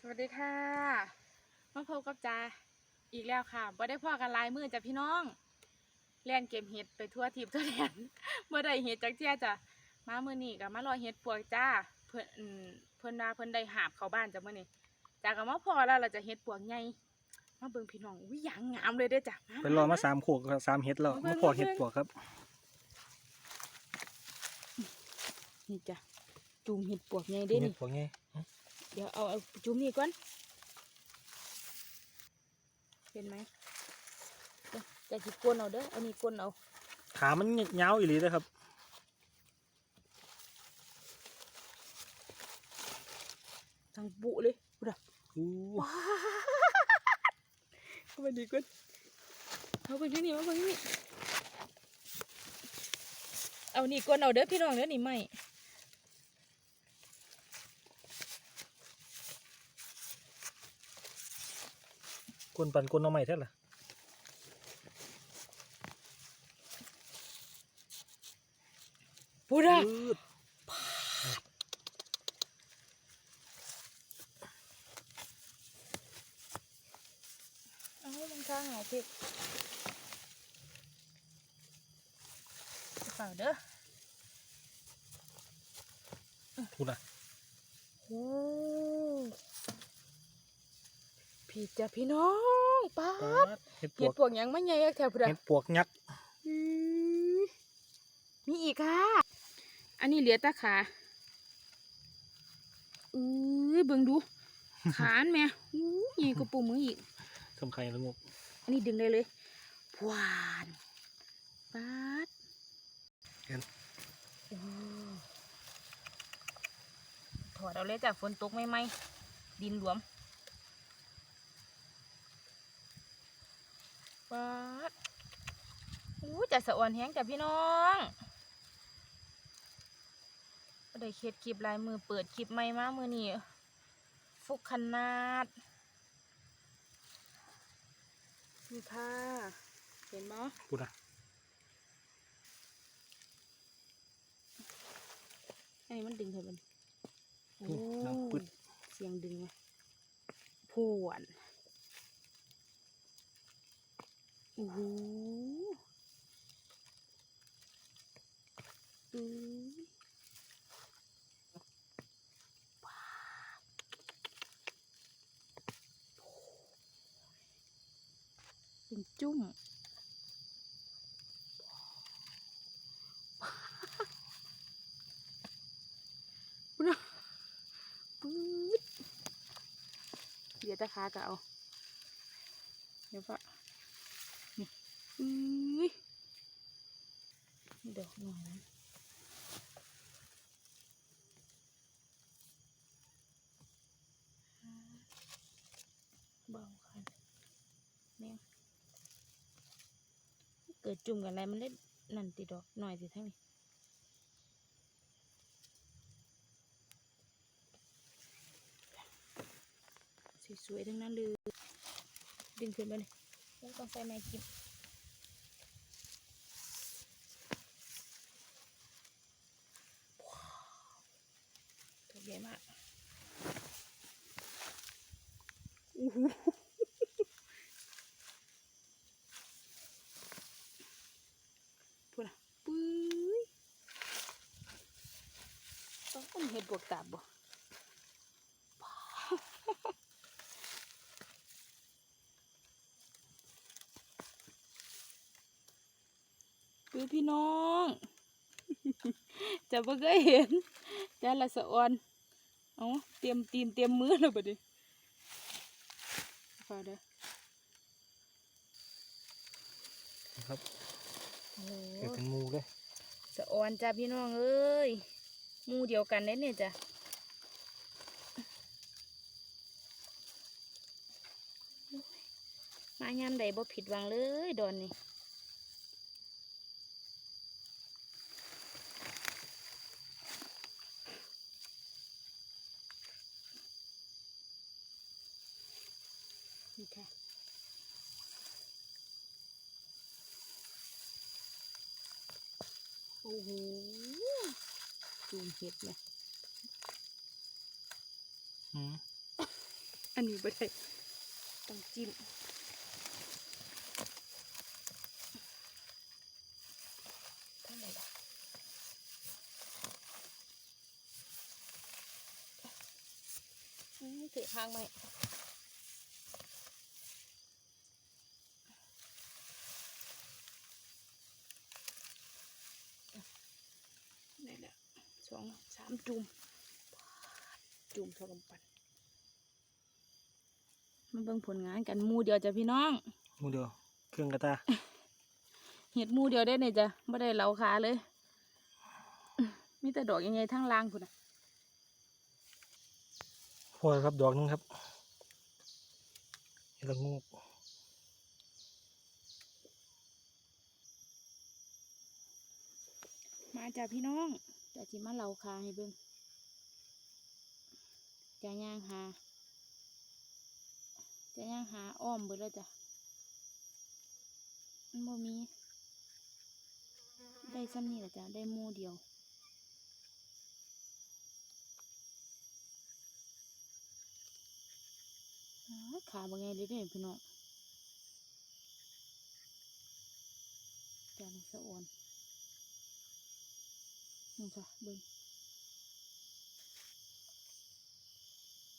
สวัสดีค่ะมาพบกับจาอีกแล้วค่ะบ่ได้พ่อกันหลายมือจ้ะพี่น้องเล่นเก็บเห็ดไปทั่วทิพย์ทั่วแดนบ่ได้เห็ดจักเที่ยจ้ะมามื้อนี้ก็มารอเห็ดปวกจ้าเพิ่นอืมเพิ่นว่าเพิ่นได้หาบเข้าบ้านจ้ะมื้อนี้จ้าก็มาพอแล้วเราจะเห็ดปวกใหญ่มาเบิ่งพี่น้องอุ้ยหยางงามเลยเด้อจ้ะไปรอมาสามขวดครับสามเฮ็ดแล้วมาพอเฮ็ดปวกครับนี่จ้ะจุ่มเห็ดปวกใหญ่เด้เฮ็นี่ดปวกไงเดี๋ยวเอาเอาจุ่มนี่ก่อน เห็นไหมเดี๋ยวจะสิกลนเอาเด้อเอานี่กลนเอา ขามันยาวอีหลีเลยครับทางบุเลยบุดะอู้เข้าไปดีก่อนเอาไปที่นี่เอาไปที่นี่เอานี่กลนเอาเด้อพี่น้องเด้อนี่ไม่ กวนปันกวนเอาใหม่แท้ล่ะบุดะอืดเอามันข้างหายเพชรเปล่าเด้อพูดนะโอ้ พี่จ้ะพี่น้องป้าปาดดเฮ็ดปเห็วดกปวกหยังไม่ใหญ่แถวพุดะเฮ็ดปวกยักษ์อืมมีอีกค่ะ อันนี้เหลือแตาขาอุ้ยเบิ่งดู ขานแม่อู้ใหญ่กว่าปูมืออีกทำไข่ละงกอันนี้ดึงได้เลยหวานป๊าดเห็นโอ้ถอดเอาเลยจากฝนตกไม่ไหมดินหลวมป๊าดอู้ จะสะอ่อนแห้งจ้ะพี่น้องก็ได้เคล็ดคลิปลายมือเปิดคลิปใหม่มามือนี่ฟุกขนาด นี่ค่ะ เห็นไหมพูดนะไอ้มันดึงเถอะมันโอ้พูดน้ำปึ๊ดเสียงดึงไหมพวนโอ้โห อือว้าวเป็นจุ่มปื๊ดเดี๋ยวตะคาก็เอา เดี๋ยวก็นี่อุ้ยนี่ดอกหน่อยนะเบาค่ะแม่งเกิดจุ่มกันอะไรมันเล่นนั่นติดดอกหน่อยสิทั้งนี้สวยๆทั้งนั้นเลยดึงขึ้นมาเลยต้องใส่ไม้กินว้าวตัวใหญ่มากอู้หูพูดนะปุ้ยต้องเห็ด บวกตาบบ่คือพี่น้อง จะบ่เคยเห็นจ้าละสะออน เอาเตรียมตีนเตรียมมือแล้วบัดนี้ฝากเด้อนะครับโอ้เกิดเป็นหมูเลย สะออนจ้าพี่น้องเอ้ยห มูเดียวกันเด้เนี่ยจ้ะมายามใดบ่ผิดหวังเลยดอนนี่นี่ค่ะโอ้โห จูมเห็ดเลยอืมอันนี้บ่ได้ต้องจิ้มเท่าไหร่ล่ะอืมถือข้างไหมนี่แหละสองสามจุ่มจุ่มเท่ากันปันมาเบิ่งผลงานกันมูเดียวจ้ะพี่น้องมูเดียวเครื่องกระตาเห็ดมูเดียวได้เนี่ยจ้ะไม่ได้เหลาขาเลย มีแต่ดอกยังไงทั้งล่างคุณน่ะพอครับดอกนึงครับเห็ดละงูกมาจ้ะพี่น้อง จะจิมาเหลาขาให้เบิ่งจะย่างหา จะย่างหาอ้อมเบิดแล้วจ้ะมันบ่มี ได้ซ้ำนี่แหละจ้ะ ได้มูเดียวอ้าวขาบ่ไงเลยเด้พี่น้องจานสะอ่อน นี่จ้ะเบิ้ง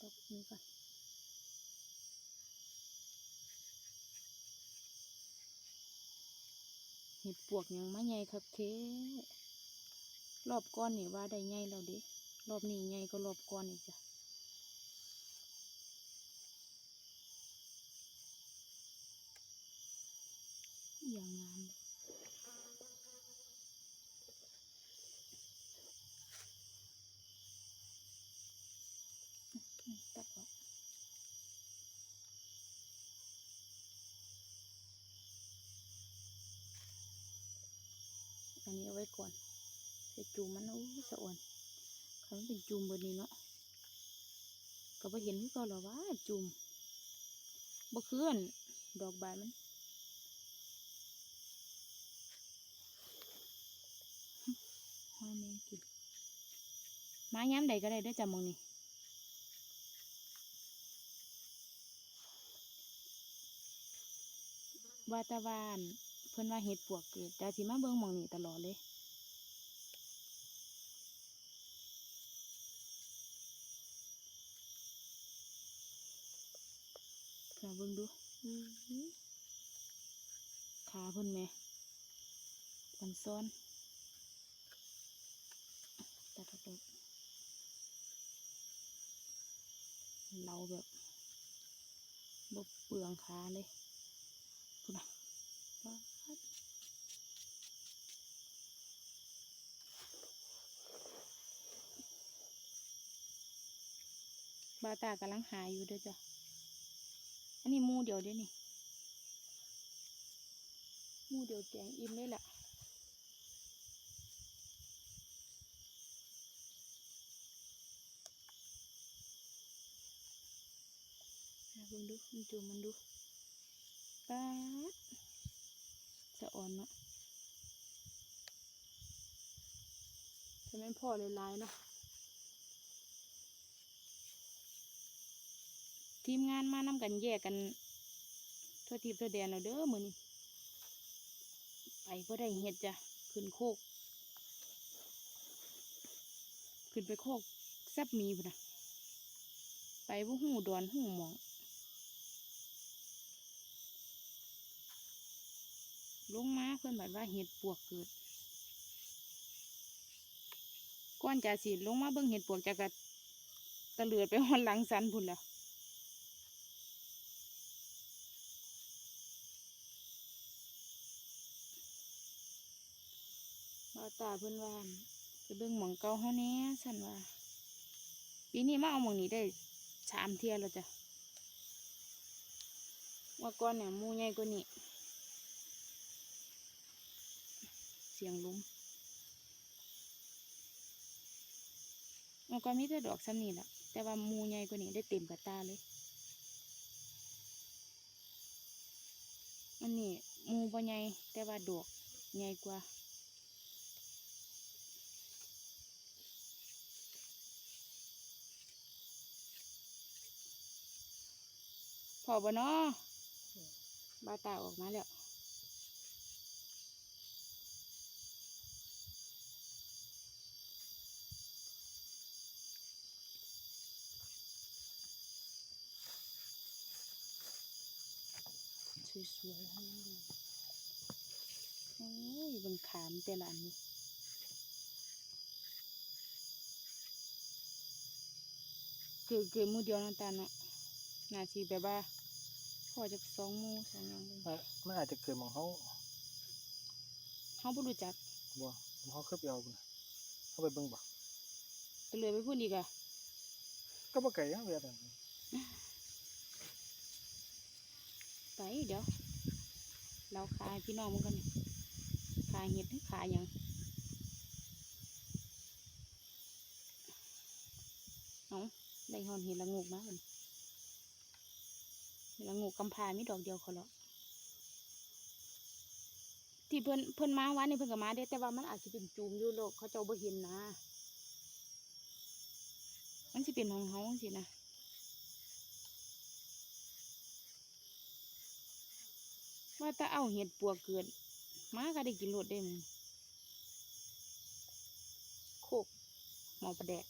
ตบนี้ก่อนเห็ดปวกยังไม่ใหญ่ครับเทรอบก้อนนี่ว่าได้ใหญ่แล้วดิรอบนี้ใหญ่ก็รอบก้อนอีกจ้ะ อย่างงามเลยนี่ตัดออกอันนี้เอาไว้ก่อนใส่จู มันอู้สะอ่อนเขามันเป็นจูมบนนี้เนาะก็บ่เห็นที่ก็หรอว่าจูมบ่เคลื่อนดอกบานมันห้อยแมงกินมาย้ำใดก็ได้ได้จ้ะหมองนี่วาตาวานเพิ่อนว่าเห็ดปวกเกิดแต่สิมาเบิ่งมองนี่ตลอดเลย ค่ะเบิ่งดูอื้อหือขาเพิ่นแหม่มันซ้อนตัดออกแบบเราแบบบเปลืองขาเลยพูดนะว้าวบาตากำลังหาอยู่เด้อจ้ะอั นนี้มูเดียวเด้นี่มูเดียวแกงอิ่มเลยแหละหาดูมันจูมันดูป๊าดสะอ่อนเนาะจะไม่พอเลยลายเนาะ ทีมงานมานำกันแยกกันทั่วทีบทั่วแดนแล้วเด้อมือนี้ไปก็ได้เห็ดจ้ะขึ้นโคก ขึ้นไปโคกแซบมีพุ่นนะไปบ่หูดอนหูหมองลงมาเพื่อนบอกว่าเห็ดปวกเกิดก่อนจะสิลงมาเบิ่งเห็ดปวกจะกะตะเลือดไปหอนหลังสันพุ่นแล้วบ่าว ตาเพิ่อนว่าไปเบิ่งหมองเก่าเฮาแหน่สันว่าปีนี้มาเอาหมองนี้ได้สามเที่ยแล้วจ้ะว่าก่อนเนี่ยมูใหญ่กว่านี้เสียงลุ้มมันก็มีแต่ดอกซ้ำนี่แหละแต่ว่ามูใหญ่กว่านี้ได้เต็มกระตาเลยอันนี้มูบ่ใหญ่แต่ว่าดอกใหญ่กว่า อบ่นาะบาตาออกมาแล้วสวยๆทั้งนั้นเลยโอ้ยเบนขามแต่ละอันนี้เกือบเกือบมือเดียวนั่นตาเนาะนาทีแบบว่า อจะสองหมูสองอย่างเลยมันมันอาจจะเกิดหมองเขาเขาบ่รู้จักบ่หม้องเขาเคยไปเอาบุญเขาไปเบิ่งบ่ก็เลยไปพูดอีกอะก็บ่ไกลนะเวลานั้นไปเดี๋ยว เราขายพี่น้องมันกันนี่ขายเห็ดหรือขายหยังเอาได้หอนเห็ดละงูกมากันเห็ดละงูกำพามีดอกเดียวเขาแล้วที่เพิ่นเพิ่นมาวันนี้เพิ่นก็มาเด้แต่ว่ามันอาจจะเป็นจูมอยู่โลกเขาเจ้าบ่เห็นนะ มันสิเป็นของเฮาสินะว่าถ้าเอาเห็ดปัวเกิดมาก็ได้กินรดได้มึงโคกหมอประแดก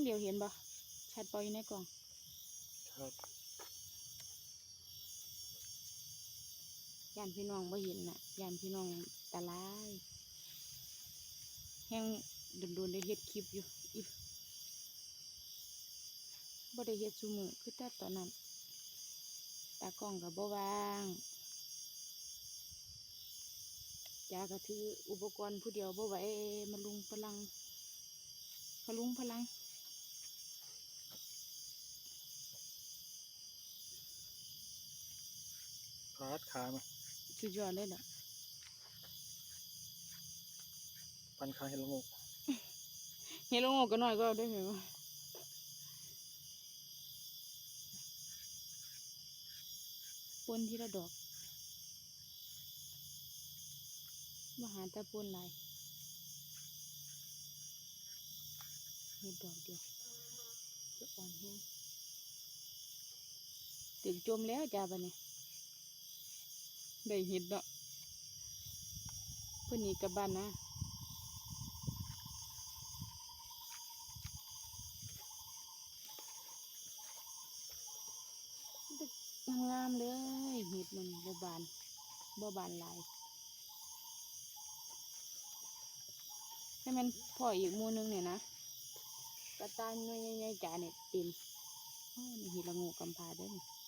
นั่นเดียวเห็นบ่ชัดปออยู่ในกล่องครับยานพี่น้องบ่เห็นน่ะยานพี่น้องตาลายแห้งโดนๆได้เฮ็ดคลิปอยู่อิบ่ได้เฮ็ดซุมื้อคือแต่ตอนนั้นตากล้องก็บ่ว่างยาก็ถืออุปกรณ์ผู้เดียวบ่ไหวมาลุงพลังพลุงพลัง พาดขามาสุดยอดเลยล่ะปันขาให้ละงกเฮ็ดลงอกก็น้อยก็เอาได้เหรอปนทีละดอกมาหาแตะปนหลายเฮ็ดดอกเดียวจะอ่อนแห้งถึงจมแล้วจ้าบัดนี้ ได้เห็ดเนาะเพิ่นนีกลับบ้านนะงามๆเลยเห็ดมันบ่บานบ่บานหลายให้มันพ่ออีกมูหนึงเนี่ยนะกระตายน่วยใหญ่ๆจ่าเนี่ยเต็มโอ้ยนี่เห็ดละงูกำพาเด้อ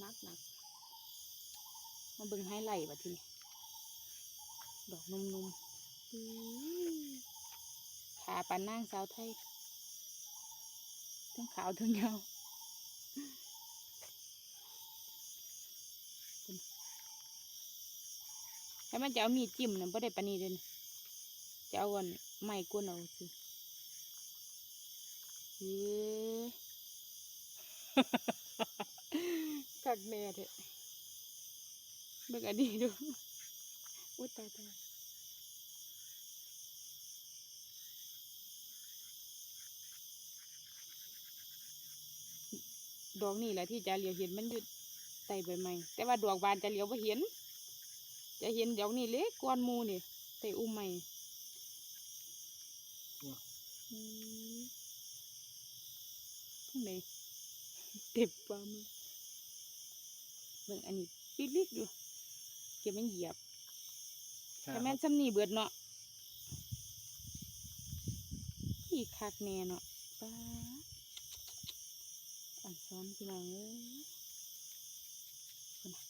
นี่ดอกนักนักมาเบิ่งไฮไหลบัดทีนี้ดอกนุ่มๆขาปานนางสาวไทย ทั้งขาวทั้งยาวถ้ามันจะเอามีดจิ้มนะไ่ได้ปานนีเด่นจะเอาอันไม้กวนเอาสิเฮ้ กักแน่เถอะเบิ่งอันนี้ดู อุ้ยตายตายดอกนี่แหละที่จะเหลียวเห็นมันอยู่ใต้ใบไม้แต่ว่าดอกบานจะเหลียวไม่เห็น จะเห็นดอกนี่เล็กกว่าหมูนี่ใต้อุ้มไม้อืมทั้งไหนเต็บปลามือเบิ่งอันนี้ปิดลิกดูเก็บมันเหยียบครับแต่แม่นซ้ำนี่เบิดเนาะอีคักแน่เนาะป้าดอันซ้อนพี่น้องเอ้ยพุ่นน่ะ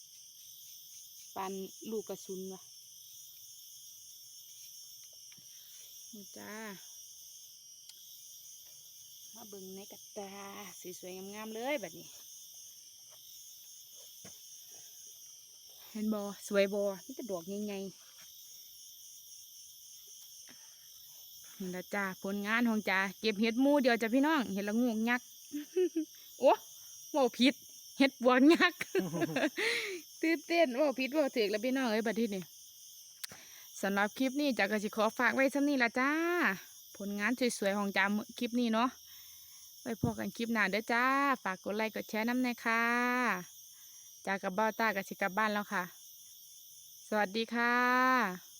ปานลูกกระสุนวะนี่จ้า มาเบิ่งในกระตาสวยๆงามๆเลยแบบนี้ เห็นบอสวยบอนี่จะดอกยังไงนี่ละจ้าผลงานของจ้าเก็บเห็ดมูเดียวจ้ะพี่น้อง เห็ดละงูยักโอ้โหาผิดเห็ดบัวงยักตื่นเต้นว่าผิดว่าเถือกแล้วพี่น้องเอ้ยบัดที่นี่สำหรับคลิปนี้จ้าก็จะขอฝากไว้สักนี่ละจ้า ผลงานสวยๆของจ้าคลิปนี้เนาะไว้พบกันคลิปหน้าเด้อจ้า ฝากกดไลค์กดแชร์น้ำหน่อยค่ะ จากกับบ้าต้ากับชิกับบ้านแล้วค่ะ สวัสดีค่ะ